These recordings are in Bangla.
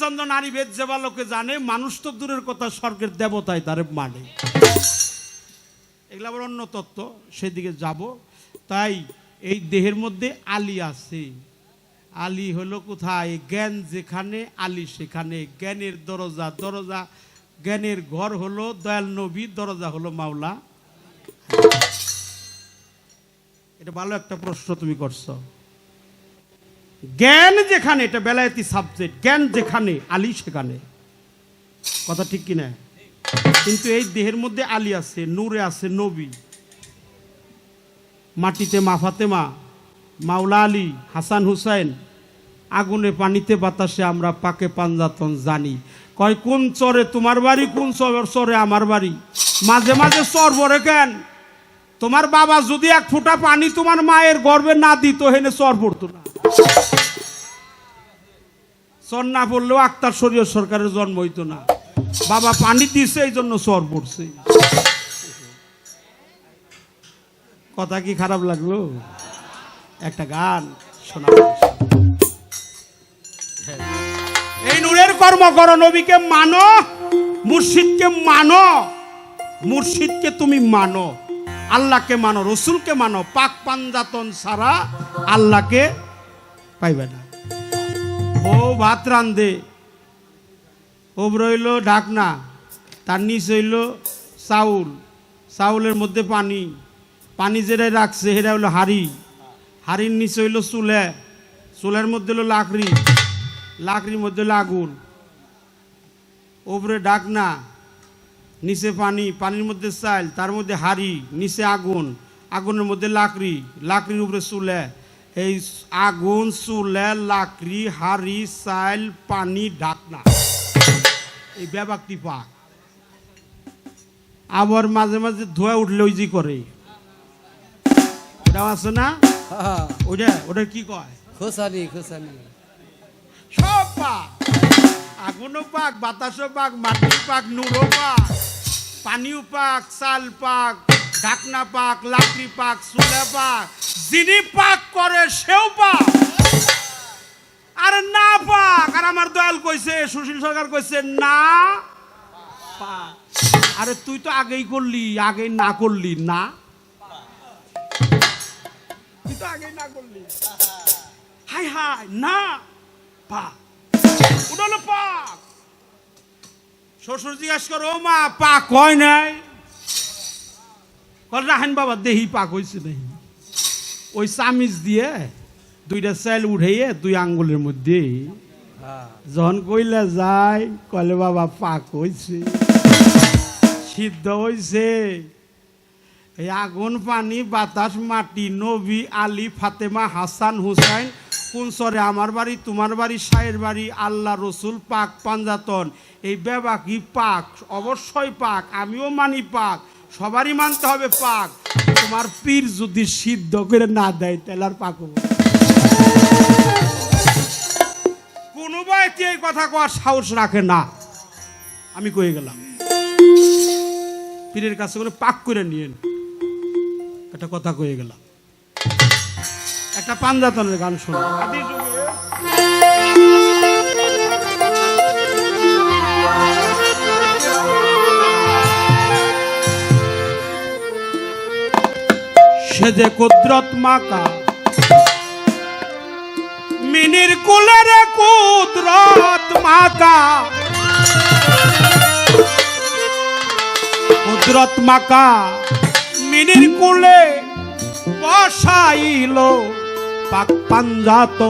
চন্দ্র নারী বেদ যেবা লোকে জানে, মানুষ তো দূরের কথা, স্বর্গের দেবতায় তারে মানে। এগুলো আবার অন্য তত্ত্ব, সেদিকে যাব। তাই এই দেহের মধ্যে আলী আছে। আলী হলো কোথায়? জ্ঞান যেখানে, আলী সেখানে। জ্ঞানের দরজা দরজা, জ্ঞানের ঘর হলো দয়াল নবী, দরজা হলো মাওলা। এটা ভালো একটা প্রশ্ন তুমি করছ। জ্ঞান যেখানে, এটা বেলায়েতি সাবজেক্ট জ্ঞান যেখানে, আলী সেখানে। কথা ঠিক কিনা? কিন্তু এই দেহের মধ্যে আলী আছে, নূরে আছে, নবী। মাটিতে মা ফাতেমা, মাওলা আলী, হাসান হুসাইন, আগুনে পানিতে বাতাসে আমরা পাকে পাঞ্জাতন জানি। কয়, কোন চরে তোমার বাড়ি, কোন চর আমার বাড়ি? মাঝে মাঝে চর বরে কেন? তোমার বাবা যদি এক ফোঁটা পানি তোমার মায়ের গর্বে না দিত, হেনে চর পড়তো না। চর না পড়লেও আক্তার শরীয় সরকারের জন্ম হইতো না। বাবা পানি দিছে, এই জন্য চর পড়ছে। কথা কি খারাপ লাগল? একটা গান শোনা এই নূরের কর্ম করো, নবীকে মানো, মুর্শিদকে মানো, মুর্শিদকে তুমি মানো। আল্লাহকে মানো, রসুলকে মানো, পাক পাঞ্জাতন ছাড়া আল্লাহকে পাইবে না। ও ভাত রান্ধে ওব রইল ঢাকনা, তার নিচ হইল চাউল, চাউলের মধ্যে পানি পানি যেটা রাখছে সেটা হলো হাড়ি, হাড়ির নিচে হইল চুলে, চুলের মধ্যে হলো লাকড়ি, লাকড়ির মধ্যে হলো আগুন। ওপরে ডাকনা নিচে পানি পানির মধ্যে চাল তার মধ্যে হাড়ি নিচে আগুন আগুনের মধ্যে লাকড়ি লাকড়ির উপরে চুলে। এই আগুন চুলে লাকড়ি হাড়ি চাল পানি ঢাকনা। এই ব্যাপারটি পাক। আবার মাঝে মাঝে ধোয়া উঠলে ওই জি করে। এটাও আছে না? ওটা ওটা কি কয়? খোসানি খোসানি। সব পাক। আগুনও পাক বাতাসও পাক মাটির পাক নুরও পাক। পানিও পাক, চাল পাক, ঢাকনা পাক, লাকড়ি পাক, চুলে পাক, যিনি পাক করে সেও পাক। আরে না পাক। আর আমার দয়াল কইছে, সুশীল সরকার কইছে, না পাক। আরে তুই তো আগেই করলি আগেই না করলি, না। তুই তো আগেই না করলি। হাই হাই না পাক। ওটা পাক। শ্বশুর জিজ্ঞাসা করো মা, পাক হয় নাই? কল, রাহেন বাবা, দেহি পাক হয়েছে নেই ওই চামিচ দিয়ে দুইটা চাইল উঠাইয়ে দুই আঙ্গুলের মধ্যে যখন কইলে যায় কলে বাবা, পাক হয়েছে সিদ্ধ হয়েছে এই আগুন পানি, বাতাস, মাটি, নবী, আলী, ফাতেমা, হাসান, হুসাইন কোন সরে আমার বাড়ি, তোমার বাড়ি, সায়ের বাড়ি, আল্লাহ রসুল পাক পাঞ্জাতন। এই বেবাকি পাক, অবশ্যই পাক, আমিও মানি পাক, সবারই মানতে হবে পাক। তোমার পীর যদি সিদ্ধ করে না দেয়, তাহলে আর পাক। কোনো ব্যক্তি এই কথা কওয়ার সাহস রাখে না। আমি কয়ে গেলাম, পীরের কাছে করে পাক করে নিয়েন একটা কথা কয়ে গেলাম একটা পাঞ্জাতনের গান শোনো। সে যে কুদরত মাকা, মিনির কুলের কুদরত মাকা। কুদরত মাকা, মিনির কুলে বসাইল পাক পাঞ্জাত।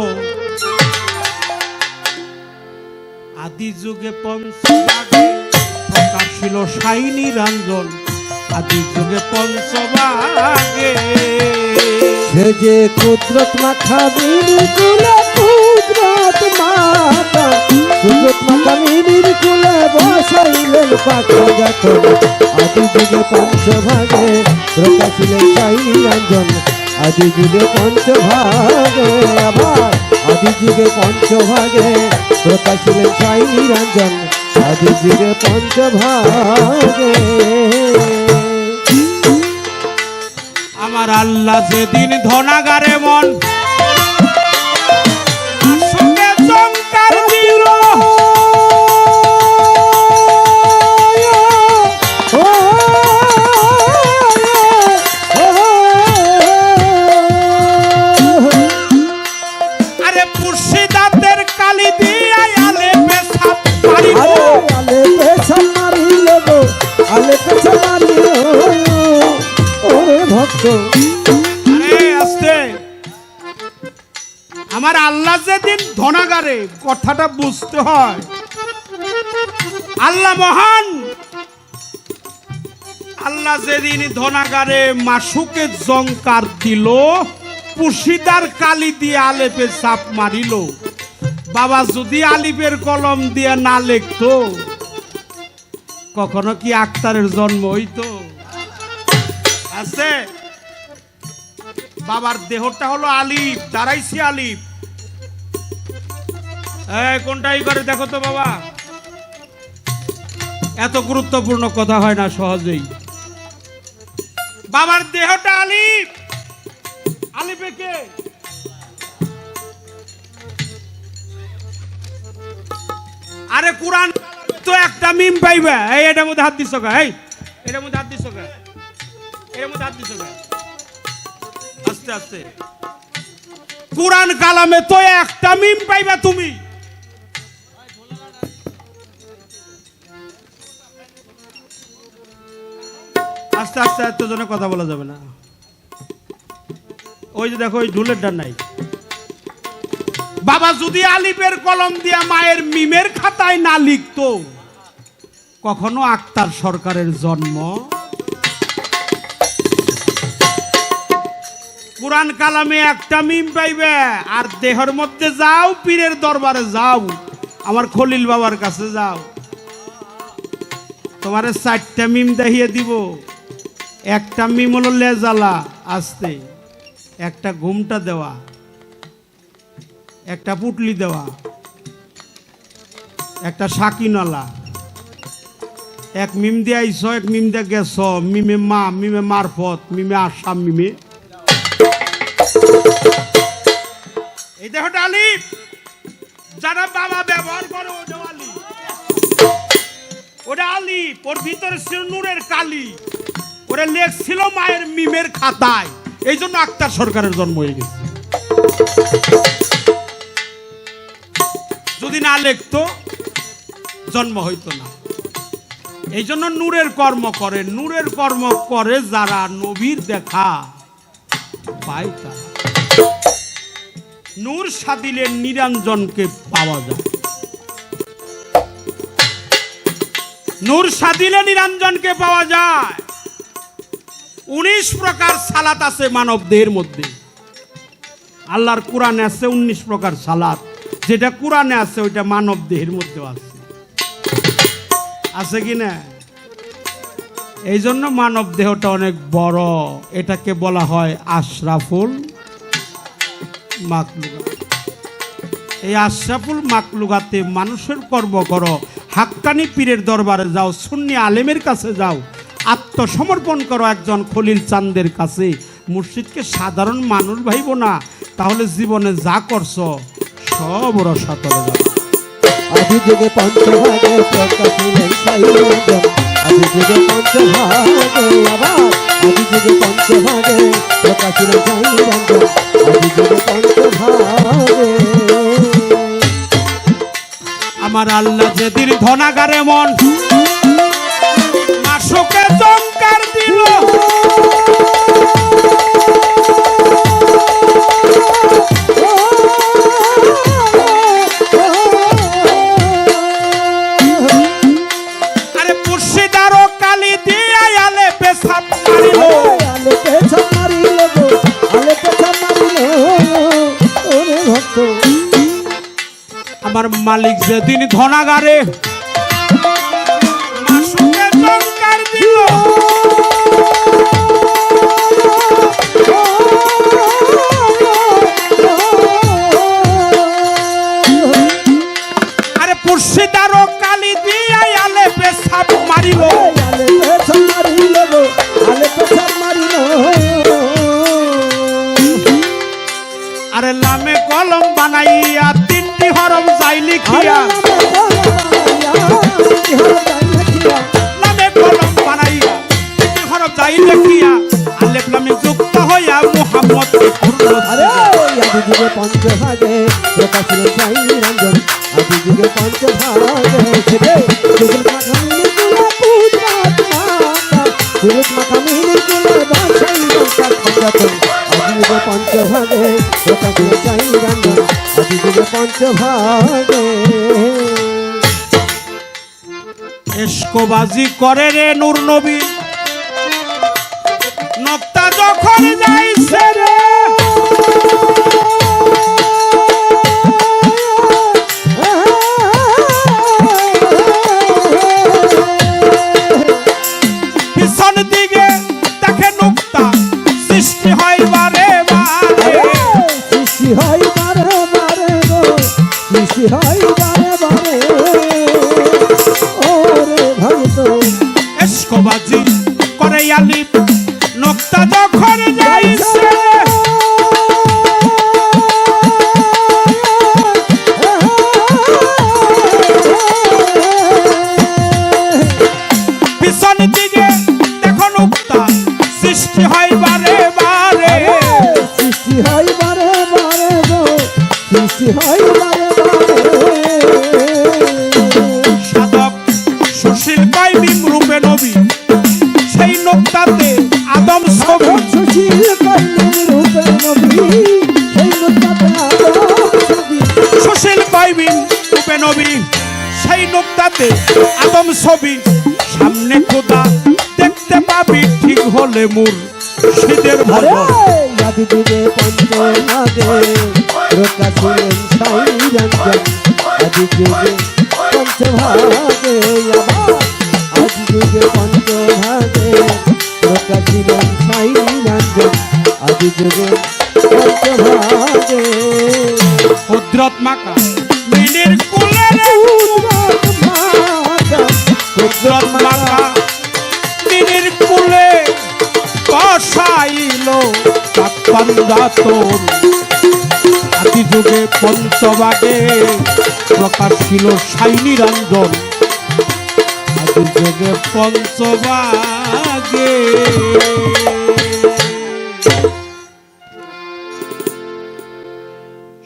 আদি যুগে পঞ্চভাগে প্রকাশিল সাইনি রঞ্জন। আদি যুগে পঞ্চভাগে সে যে কুদরত মিনির কুলে কুদরত মাখা কুদরত মাখা মিনির কুলে বসাইলেন পাখা যাত আদি যুগে পঞ্চভাগে প্রকাশিলেন সাইনি রঞ্জন। আদি যুগে পঞ্চভাগে আবার, আদি যুগে পঞ্চভাগে প্রকাশিলেন সাই নিরঞ্জন। আদি যুগে পঞ্চভাগে। আমার আল্লাহ সেদিন ধনাগারে মন কথাটা বুঝতে হয়। আল্লাহ মহান। আল্লাহ যেদিন ধনাগারে মাসুকে জংকার দিল, পুশিদার কালি দিয়ে আলেপে চাপ মারিল। বাবা যদি আলিপের কলম দিয়ে না লিখতো, কখনো কি আক্তারের জন্ম হইতো? আছে। বাবার দেহটা হলো আলিফ দাঁড়াইছি আলিফ কোনটাই করে দেখো তো বাবা। এত গুরুত্বপূর্ণ কথা হয় না সহজেই। বাবার দেহটা আলিফ। আলিফে কে? আরে কোরআন তো একটা মিম পাইবে। এই, এটার মধ্যে হাত দিছ এই, এটার মধ্যে হাত দিছ এর মধ্যে হাত দিছ আস্তে আস্তে। কোরআন কালামে তো একটা মিম পাইবে তুমি। আস্তে আস্তে এত জনে কথা বলা যাবে না। ওই যে দেখো, ওই ঢুলের ডান নাই। বাবা যদি আলিফের কলম দিয়া মায়ের মিমের খাতায় না লিখতো, কখনো আক্তার সরকারের জন্ম। কোরআন কালামে একটা মিম পাইবে, আর দেহের মধ্যে যাও, পীরের দরবারে যাও, আমার খলিল বাবার কাছে যাও। তোমারে চারটা মিম দেখিয়ে দিব। একটা মিম হলো লেজালা আসতে, একটা ঘুমটা দেওয়া, একটা পুটলি দেওয়া, একটা সাকিনলা। এক মিম দিয়ে আইস, এক মিম দিয়ে গেছ, মিমে মা, মিমে মারফত, মিমে আসাম মিমে। এই দেহটা আলিফ যারা বাবা ব্যবহার করে ওটা আলি। ওটা আলিফ ওর ভিতরে ছিল নূরের কালি। ওরা লেখছিল মায়ের মিমের খাতায়। এই জন্য আক্তার সরকারের জন্ম হয়ে গেছে। যদি না লিখতো, জন্ম হইতো না। এই জন্য নূরের কর্ম করে। নূরের কর্ম করে যারা নবীর দেখা, পায় তারা। নূর সাদিলে নিরঞ্জনকে পাওয়া যায়। নূর সাদিলে নিরঞ্জনকে পাওয়া যায়। উনিশ প্রকার সালাত আছে মানব দেহের মধ্যে। আল্লাহর কোরআনে আছে উনিশ প্রকার সালাত। যেটা কোরআনে আছে, ওইটা মানব দেহের মধ্যেও আছে। আছে কি না? এই জন্য মানব দেহটা অনেক বড়। এটাকে বলা হয় আশরাফুল মাকলুগা এই আশরাফুল মাকলুগাতে মানুষের কর্ম করো। হাক্কানি পীরের দরবারে যাও, সুন্নি আলেমের কাছে যাও। আত্মসমর্পণ করো একজন খলিল চান্দের কাছে। মুর্শিদকে সাধারণ মানুষ ভাইব না তাহলে জীবনে যা করছ সব রসাতলে যাবে। পঞ্চভাগে পঞ্চভাগে আবার পঞ্চভাগে পঞ্চভাগে। আমার আল্লাহ যেদিন ধনাগারে মন মাসকে চমকার দিল। আরে মুর্শিদারও কালি দিয়ে আলে পেশাব মারিল। আলে পেছা মারিল আলে পেছা মারিল ওরে ভক্ত। আমার মালিক যেদিন ধনাগারে আলেপ যুক্ত হইয়া মুহাম্মদ আরে আদি প্রকাশিল রঞ্জন আদি মাখামিনি কুলে মাতা মাখামিনি কুলে প্রকাশিল রঞ্জন আদি পঞ্চভাগে। এসকোবাজি করে রে নূর নবী। যখন যাইছে রে পিছন দিকে দেখে নুক্তা সৃষ্টি হয় বারে বারে। সৃষ্টি হয় বারে বারে সৃষ্টি হয় বারে বারে। ওরে ভক্ত এসকোবাজি করে আলি নক্তা যখন ছবি সামনে খোদা দেখতে পাবি ঠিক হলে মুর শীতের আরে ভজন আদি যুগে রোকা ছিলেন সাই রঞ্জন। আদি যুগে পঞ্চভাগে আবার আদি যুগে পঞ্চভাগে রোকা ছিলেন সাই রঞ্জন। আদি যুগে পঞ্চভাগে কুদরত মাকা মিনির কুলে যুগে প্রকাশ ছিল যুগে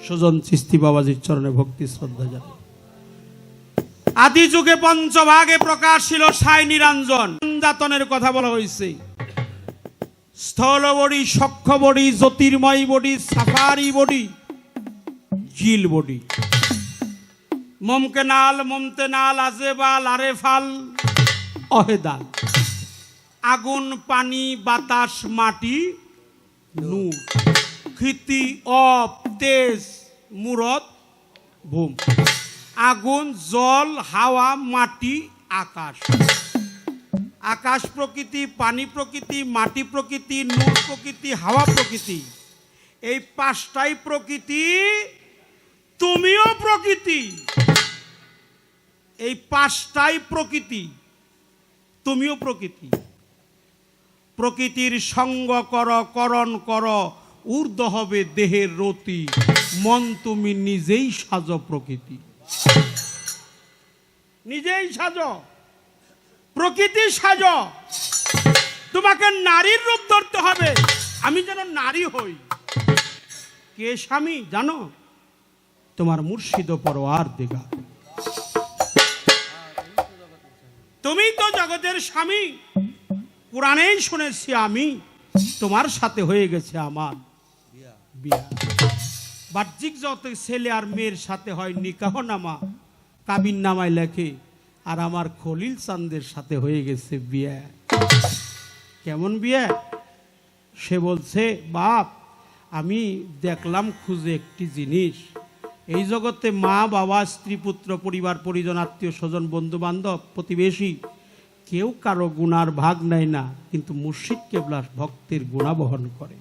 সুজন চিস্তি বাবাজির চরণে ভক্তি শ্রদ্ধা জানাই। আদি যুগে পঞ্চভাগে প্রকাশ ছিল সাই নিরঞ্জন যাতনের কথা বলা হয়েছে স্থল বডি সক্ষ বডি জ্যোতির্ময় বডি, সাফারি বডি, জিল বডি। মমকে নাল, মমতে নাল আজেবাল আরে ফাল অহেদাল আগুন, পানি, বাতাস, মাটি, নূর। ক্ষিতি অপ, তেজ, মুরত, ভূম। আগুন, জল, হাওয়া, মাটি, আকাশ। আকাশ প্রকৃতি, পানি প্রকৃতি, মাটি প্রকৃতি নূর প্রকৃতি, হাওয়া প্রকৃতি। এই পাঁচটাই প্রকৃতি তুমিও প্রকৃতি। এই পাঁচটাই প্রকৃতি তুমিও প্রকৃতি। প্রকৃতির সঙ্গ কর, করণ কর, ঊর্ধ্ব হবে দেহের রতি। মন তুমি নিজেই সাজ প্রকৃতি। নিজেই সাজ। প্রকৃতি সাজ। তোমাকে নারীর রূপ ধরতে হবে। আমি যেন নারী হই। কে স্বামী জানো? তোমার মুর্শিদ পরোয়ার দিগা। তুমি তো জগতের স্বামী। পুরাণেই শুনেছি আমি তোমার সাথে হয়ে গেছে আমার বিয়া। বাহ্যিক যত ছেলে আর মেয়ের সাথে হয় নিকাহ নামা। কাবিন নামায় লেখে আর আমার খলিল চান্দের সাথে হয়ে গেছে বিয়া। কেমন বিয়া? সে বলছে, বাপ, আমি দেখলাম খুঁজে একটি জিনিস। এই জগতে মা, বাবা, স্ত্রী, পুত্র, পরিবার, পরিজন, আত্মীয়, স্বজন বন্ধু বান্ধব প্রতিবেশী, কেউ কারও গুণার ভাগ নেয় না, কিন্তু মুর্শিদ কেবলা ভক্তের গুণা বহন করে।